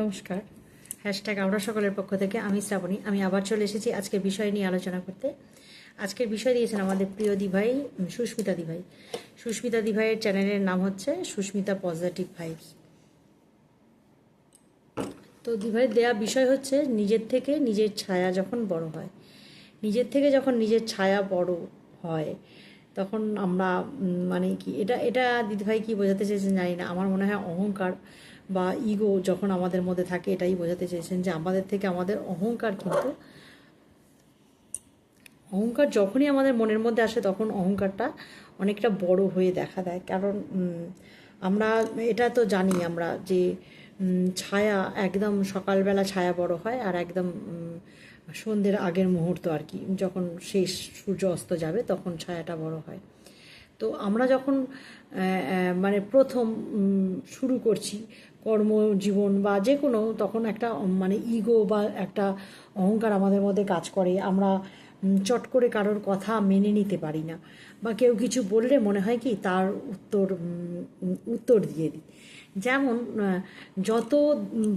নমস্কার। হ্যাশট্যাগ আমরা সকলের পক্ষ থেকে, আমি শ্রাবণী। আমি আবার চলে এসেছি আজকের বিষয় নিয়ে আলোচনা করতে। আজকের বিষয় দিয়েছেন আমাদের প্রিয় দিভাই সুস্মিতা দিভাই। সুস্মিতা দিভাইয়ের চ্যানেলের নাম হচ্ছে সুস্মিতা পজিটিভ ভাইবস। তো দিভাই দেয়া বিষয় হচ্ছে, নিজের থেকে নিজের ছায়া যখন বড় হয়, নিজের থেকে যখন নিজের ছায়া বড় হয়, তখন আমরা মানে কি, এটা এটা দিদিভাই কি বোঝাতে চেয়েছেন জানি না। আমার মনে হয় অহংকার বা ইগো যখন আমাদের মধ্যে থাকে, এটাই বোঝাতে চেয়েছেন যে আমাদের থেকে আমাদের অহংকার কিন্তু, অহংকার যখনই আমাদের মনের মধ্যে আসে, তখন অহংকারটা অনেকটা বড় হয়ে দেখা দেয়। কারণ আমরা, এটা তো জানি আমরা যে ছায়া একদম সকালবেলা ছায়া বড় হয় আর একদম সন্ধ্যের আগের মুহূর্ত আর কি। যখন শেষ সূর্য অস্ত যাবে, তখন ছায়াটা বড় হয়। তো আমরা যখন মানে প্রথম শুরু করছি কর্মজীবন বা যে কোনো, তখন একটা মানে ইগো বা একটা অহংকার আমাদের মধ্যে কাজ করে। আমরা চট করে কারোর কথা মেনে নিতে পারি না বা কেউ কিছু বললে মনে হয় কি তার উত্তর উত্তর দিয়ে দিই। যেমন যত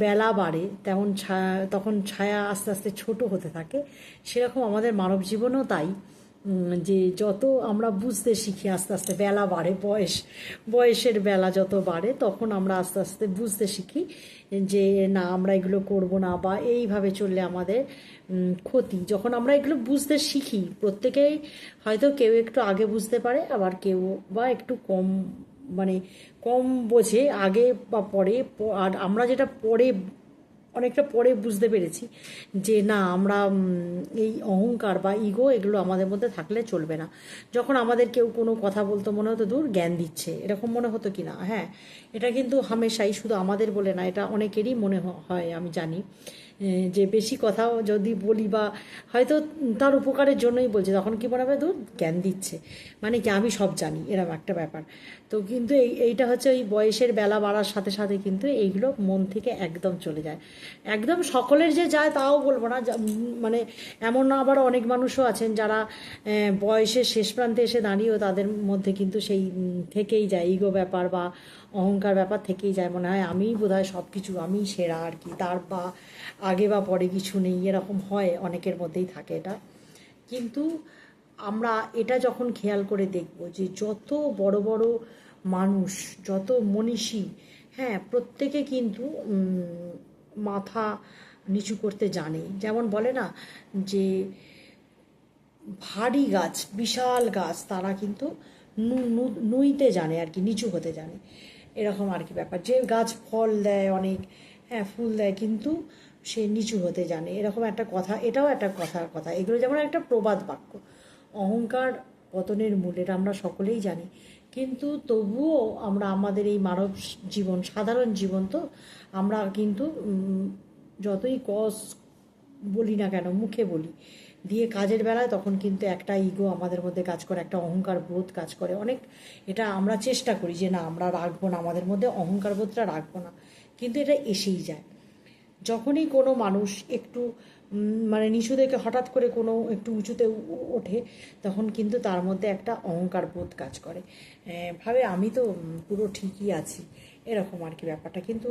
বেলা বাড়ে তেমন ছায়া তখন ছায়া আস্তে আস্তে ছোট হতে থাকে। সেরকম আমাদের মানব জীবনও তাই। যে যত আমরা বুঝতে শিখি, আস্তে আস্তে বেলা বাড়ে, বয়স, বয়সের বেলা যত বাড়ে, তখন আমরা আস্তে আস্তে বুঝতে শিখি যে না, আমরা এগুলো করব না বা এইভাবে চললে আমাদের ক্ষতি। যখন আমরা এগুলো বুঝতে শিখি প্রত্যেকেই হয়তো কেউ একটু আগে বুঝতে পারে, আবার কেউ বা একটু কম মানে কম বোঝে আগে বা পরে আর আমরা যেটা পরে অনেকটা পরে বুঝতে পেরেছি যে না, আমরা এই অহংকার বা ইগো এগুলো আমাদের মধ্যে থাকলে চলবে না। যখন আমাদের কেউ কোনো কথা বলতো, মনে হতো দূর জ্ঞান দিচ্ছে। এরকম মনে হতো কি না হ্যাঁ এটা কিন্তু হামেশাই শুধু আমাদের বলে না, এটা অনেকেরই মনে হয়, আমি জানি। যে বেশি কথাও যদি বলি বা হয়তো তার উপকারের জন্যই বলছে, তখন কি মনে হবে? দূর জ্ঞান দিচ্ছে। মানে কি, আমি সব জানি এরকম একটা ব্যাপার। তো কিন্তু এই, এইটা হচ্ছে ওই বয়সের বেলা বাড়ার সাথে সাথে কিন্তু এইগুলো মন থেকে একদম চলে যায়। একদম সকলের যে যায় তাও বলব না মানে এমন না আবার অনেক মানুষও আছেন যারা বয়সের শেষ প্রান্তে এসে দাঁড়িয়েও তাদের মধ্যে কিন্তু সেই থেকেই যায়, ইগো ব্যাপার বা অহংকার ব্যাপার থেকেই যায়। মনে হয় আমিই বোধহয় সব কিছু আমি সেরা আর কি, তার বা আগে বা পরে কিছু নেই, এরকম হয় অনেকের মধ্যেই থাকে এটা। কিন্তু আমরা এটা যখন খেয়াল করে দেখব যে যত বড় বড় মানুষ, যত মনীষী হ্যাঁ প্রত্যেকে কিন্তু মাথা নিচু করতে জানে। যেমন বলে না যে, ভারী গাছ, বিশাল গাছ, তারা কিন্তু নুইতে জানে আর কি, নিচু হতে জানে। এরকম আর কি ব্যাপার। যে গাছ ফল দেয় অনেক হ্যাঁ ফুল দেয়, কিন্তু সে নিচু হতে জানে। এরকম একটা কথা, এটাও একটা কথার কথা। এগুলো যেমন একটা প্রবাদ বাক্য। অহংকার পতনের মূল এটা আমরা সকলেই জানি। কিন্তু তবুও আমরা আমাদের এই মানব জীবন, সাধারণ জীবন তো আমরা কিন্তু যতই কস বলি না কেন, মুখে বলি, দিয়ে কাজের বেলায় তখন কিন্তু একটা ইগো আমাদের মধ্যে কাজ করে, একটা অহংকার বোধ কাজ করে। অনেক, এটা আমরা চেষ্টা করি যে না, আমরা রাখব না, আমাদের মধ্যে অহংকার বোধটা রাখব না। কিন্তু এটা এসেই যায়। যখনই কোনো মানুষ একটু মানে নিচু থেকে হঠাৎ করে কোনো একটু উঁচুতে ওঠে, তখন কিন্তু তার মধ্যে একটা অহংকার বোধ কাজ করে। ভাবে আমি তো পুরো ঠিকই আছি, এরকম আর কি ব্যাপারটা। কিন্তু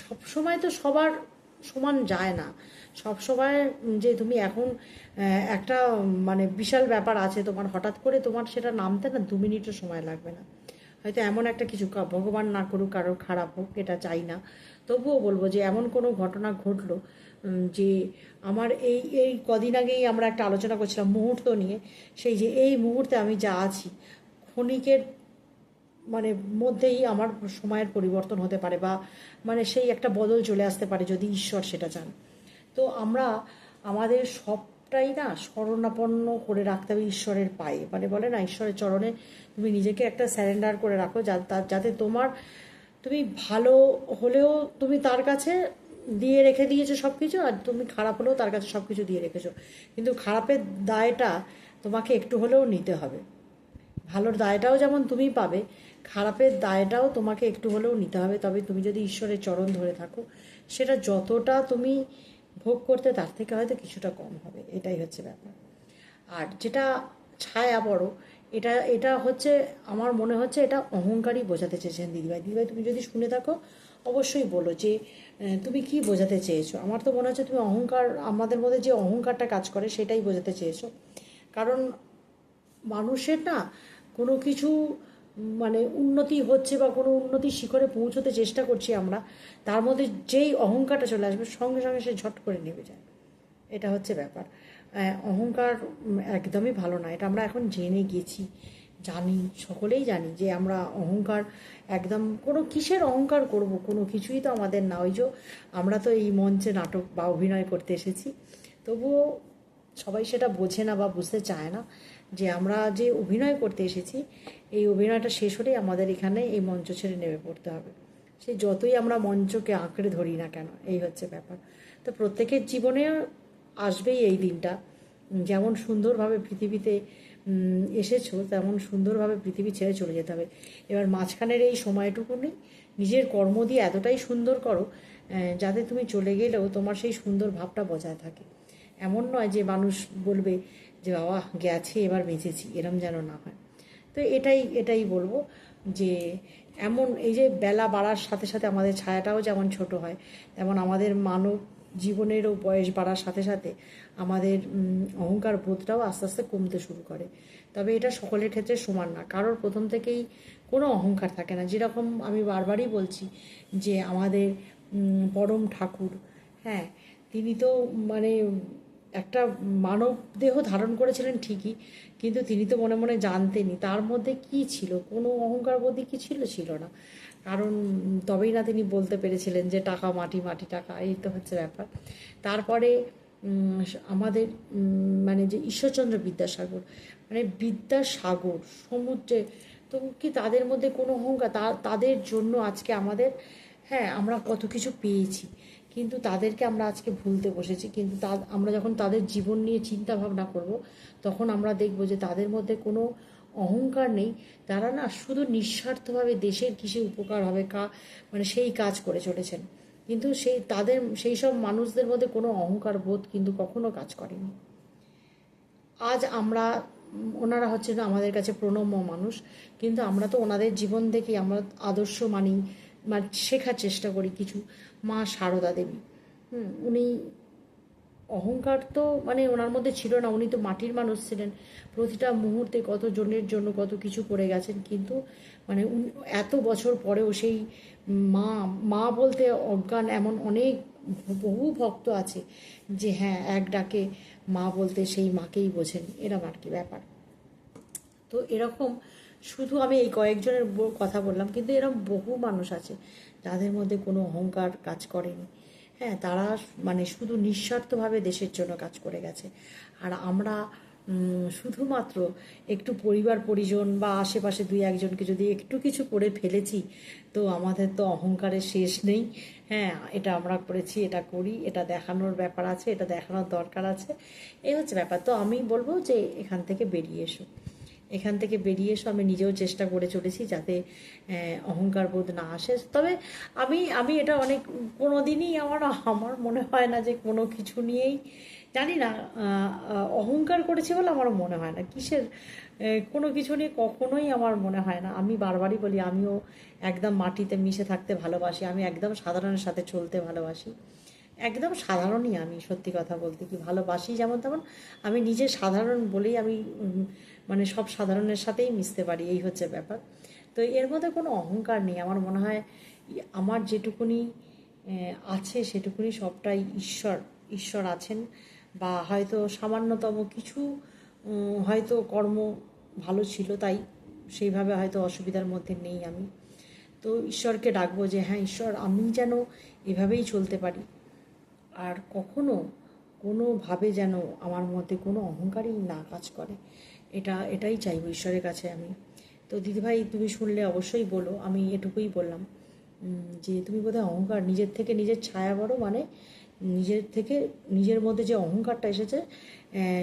সব সময় তো সবার সমান যায় না। সব সময় যে তুমি এখন একটা মানে বিশাল ব্যাপার আছে, তোমার হঠাৎ করে তোমার সেটা নামতে না দু মিনিটও সময় লাগবে না। হয়তো এমন একটা কিছু ভগবান না করুক, কারোর খারাপ হোক, এটা চাই না। তবুও বলব যে এমন কোনো ঘটনা ঘটলো যে আমার এই এই কদিন আগেই আমরা একটা আলোচনা করছিলাম মুহূর্ত নিয়ে, সেই যে এই মুহূর্তে আমি যা আছি, ক্ষণিকের মানে মধ্যেই আমার সময়ের পরিবর্তন হতে পারে বা মানে সেই একটা বদল চলে আসতে পারে যদি ঈশ্বর সেটা চান। তো আমরা আমাদের সবটাই না শরণাপন্ন করে রাখতে হবে ঈশ্বরের পায়ে। মানে বলে না, ঈশ্বরের চরণে তুমি নিজেকে একটা স্যারেন্ডার করে রাখো যাতে তোমার, তুমি ভালো হলেও তুমি তার কাছে দিয়ে রেখে দিয়েছ সব কিছু আর তুমি খারাপ হলেও তার কাছে সব কিছু দিয়ে রেখেছো। কিন্তু খারাপের দায়টা তোমাকে একটু হলেও নিতে হবে। ভালোর দায়টাও যেমন তুমি পাবে, খারাপের দায়টাও তোমাকে একটু হলেও নিতে হবে। তবে তুমি যদি ঈশ্বরের চরণ ধরে থাকো, সেটা যতটা তুমি ভোগ করতে তার থেকে হয়তো কিছুটা কম হবে। এটাই হচ্ছে ব্যাপার। আর যেটা ছায়া বড়, এটা এটা হচ্ছে, আমার মনে হচ্ছে এটা অহংকারই বোঝাতে চেয়েছেন দিদিভাই। দিদিভাই, তুমি যদি শুনে থাকো, অবশ্যই বলো যে তুমি কি বোঝাতে চেয়েছো? আমার তো মনে হচ্ছে তুমি অহংকার, আমাদের মধ্যে যে অহংকারটা কাজ করে সেটাই বোঝাতে চেয়েছো। কারণ মানুষের না কোনো কিছু মানে উন্নতি হচ্ছে বা কোনো উন্নতির শিখরে পৌঁছতে চেষ্টা করছি আমরা, তার মধ্যে যেই অহংকারটা চলে আসবে, সঙ্গে সঙ্গে সে ঝট করে নেমে যায়। এটা হচ্ছে ব্যাপার। অহংকার একদমই ভালো না। এটা আমরা এখন জেনে গেছি জানি, সকলেই জানি যে আমরা অহংকার একদম কোনো কিসের অহংকার করব, কোনো কিছুই তো আমাদের না। ওই যে আমরা তো এই মঞ্চে নাটক বা অভিনয় করতে এসেছি। তবুও সবাই সেটা বোঝে না বা বুঝতে চায় না যে আমরা যে অভিনয় করতে এসেছি, এই অভিনয়টা শেষ হলেই আমাদের এখানে এই মঞ্চ ছেড়ে নেমে পড়তে হবে। সে যতই আমরা মঞ্চকে আঁকড়ে ধরি না কেন, এই হচ্ছে ব্যাপার। তো প্রত্যেকের জীবনে আসবেই এই দিনটা। যেমন সুন্দরভাবে পৃথিবীতে এসেছ, তেমন সুন্দরভাবে পৃথিবী ছেড়ে চলে যেতে হবে। এবার মাঝখানের এই সময়টুকুনি নিজের কর্ম দিয়ে এতটাই সুন্দর করো যাতে তুমি চলে গেলেও তোমার সেই সুন্দর ভাবটা বজায় থাকে। এমন নয় যে মানুষ বলবে যে, বাবা, গেছে, এবার বেঁচেছি। এরম যেন না হয়। তো এটাই এটাই বলব যে, এমন এই যে বেলা বাড়ার সাথে সাথে আমাদের ছায়াটাও যেমন ছোট হয়, তেমন আমাদের মানব জীবনেরও বয়স বাড়ার সাথে সাথে আমাদের অহংকার বোধটাও আস্তে আস্তে কমতে শুরু করে। তবে এটা সকলের ক্ষেত্রে সমান না। কারোর প্রথম থেকেই কোনো অহংকার থাকে না। যেরকম আমি বারবারই বলছি যে আমাদের পরম ঠাকুর হ্যাঁ তিনি তো মানে একটা মানব দেহ ধারণ করেছিলেন ঠিকই, কিন্তু তিনি তো মনে মনে জানতেনই তার মধ্যে কি ছিল। কোনো অহংকার বোধই কি ছিল ছিল না। কারণ তবেই না তিনি বলতে পেরেছিলেন যে টাকা, মাটি মাটি, টাকা, এই তো হচ্ছে ব্যাপার। তারপরে আমাদের মানে যে ঈশ্বরচন্দ্র বিদ্যাসাগর মানে বিদ্যাসাগর, সমুদ্রে, তো কি তাদের মধ্যে কোনো অহংকার? তাদের জন্য আজকে আমাদের হ্যাঁ আমরা কত কিছু পেয়েছি, কিন্তু তাদেরকে আমরা আজকে ভুলতে বসেছি, কিন্তু তা, আমরা যখন তাদের জীবন নিয়ে চিন্তা ভাবনা করব, তখন আমরা দেখব যে তাদের মধ্যে কোনো অহংকার নেই। তারা না শুধু নিঃস্বার্থভাবে দেশের কিসে উপকার হবে, কা মানে সেই কাজ করে চলেছেন। কিন্তু সেই তাদের, সেই সব মানুষদের মধ্যে কোনো অহংকার বোধ কিন্তু কখনো কাজ করেনি। আজ আমরা, ওনারা হচ্ছে না আমাদের কাছে প্রণম্য মানুষ, কিন্তু আমরা তো ওনাদের জীবন থেকে আমরা আদর্শ মানি মানে শেখার চেষ্টা করি কিছু। মা সারদা দেবী, হুম, উনি অহংকার তো মানে ওনার মধ্যে ছিল না, উনি তো মাটির মানুষ ছিলেন। প্রতিটা মুহূর্তে কত জনের জন্য কত কিছু করে গেছেন, কিন্তু মানে এত বছর পরেও সেই মা মা বলতে অজ্ঞান এমন অনেক বহু ভক্ত আছে যে হ্যাঁ এক ডাকে মা বলতে সেই মাকেই বোঝেন এরম আর কি ব্যাপার। তো এরকম শুধু আমি এই কয়েকজনের কথা বললাম, কিন্তু এরকম বহু মানুষ আছে যাদের মধ্যে কোনো অহংকার কাজ করেনি। হ্যাঁ তারা মানে শুধু নিঃস্বার্থভাবে দেশের জন্য কাজ করে গেছে। আর আমরা শুধুমাত্র একটু পরিবার, পরিজন বা আশেপাশে দুই একজনকে যদি একটু কিছু করে ফেলেছি, তো আমাদের তো অহংকারের শেষ নেই। হ্যাঁ এটা আমরা করেছি, এটা করি, এটা দেখানোর ব্যাপার আছে, এটা দেখানোর দরকার আছে। এই হচ্ছে ব্যাপার। তো আমি বলব যে এখান থেকে বেরিয়ে এসো। এখান থেকে বেরিয়ে এসো, আমি নিজেও চেষ্টা করে চলেছি যাতে অহংকার বোধ না আসে। তবে আমি আমি এটা অনেক কোনো দিনই আমার আমার মনে হয় না যে কোনো কিছু নিয়েই, জানি না অহংকার করেছি বলে আমার মনে হয় না। কিসের কোনো কিছু নিয়ে কখনোই আমার মনে হয় না। আমি বারবারই বলি, আমিও একদম মাটিতে মিশে থাকতে ভালোবাসি, আমি একদম সাধারণের সাথে চলতে ভালোবাসি। একদম সাধারণই আমি, সত্যি কথা বলতে কি ভালোবাসি যেমন তেমন আমি নিজে সাধারণ বলেই আমি মানে সব সাধারণের সাথেই মিশতে পারি, এই হচ্ছে ব্যাপার। তো এর মধ্যে কোনো অহংকার নেই, আমার মনে হয় আমার যেটুকুনি আছে সেটুকুনি সবটাই ঈশ্বর ঈশ্বর আছেন বা হয়তো সামান্যতম কিছু হয়তো কর্ম ভালো ছিল তাই সেইভাবে হয়তো অসুবিধার মধ্যে নেই আমি। তো ঈশ্বরকে ডাকবো যে হ্যাঁ ঈশ্বর আমি যেন এভাবেই চলতে পারি। আর কখনো কোনোভাবে যেন আমার মধ্যে কোনো অহংকারই না কাজ করে। এটা, এটাই চাইব ঈশ্বরের কাছে আমি। তো দিদিভাই, তুমি শুনলে অবশ্যই বলো, আমি এটুকুই বললাম যে তুমি বোধহয় অহংকার, নিজের থেকে নিজের ছায়া বড় মানে নিজের থেকে নিজের মধ্যে যে অহংকারটা এসেছে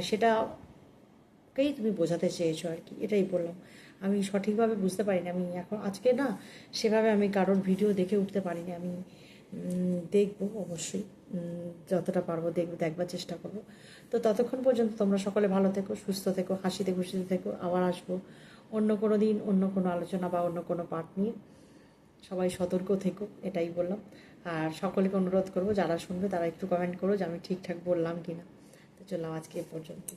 সেটাকেই তুমি বোঝাতে চেয়েছো আর কি, এটাই বললাম। আমি সঠিকভাবে বুঝতে পারিনি, আমি এখন আজকে না সেভাবে আমি কারোর ভিডিও দেখে উঠতে পারিনি, আমি দেখব অবশ্যই। যতটা পারব দেখব দেখবার চেষ্টা করব। তো ততক্ষণ পর্যন্ত তোমরা সকলে ভালো থেকো, সুস্থ থেকো, হাসিতে খুশিতে থেকো, আবার আসব অন্য কোনো দিন, অন্য কোনো আলোচনা বা অন্য কোনো পাঠ নিয়ে। সবাই সতর্ক থেকো, এটাই বললাম। আর সকলকে অনুরোধ করব, যারা শুনবে তারা একটু কমেন্ট করো যে আমি ঠিকঠাক বললাম কি না তো চললাম আজকে এ পর্যন্ত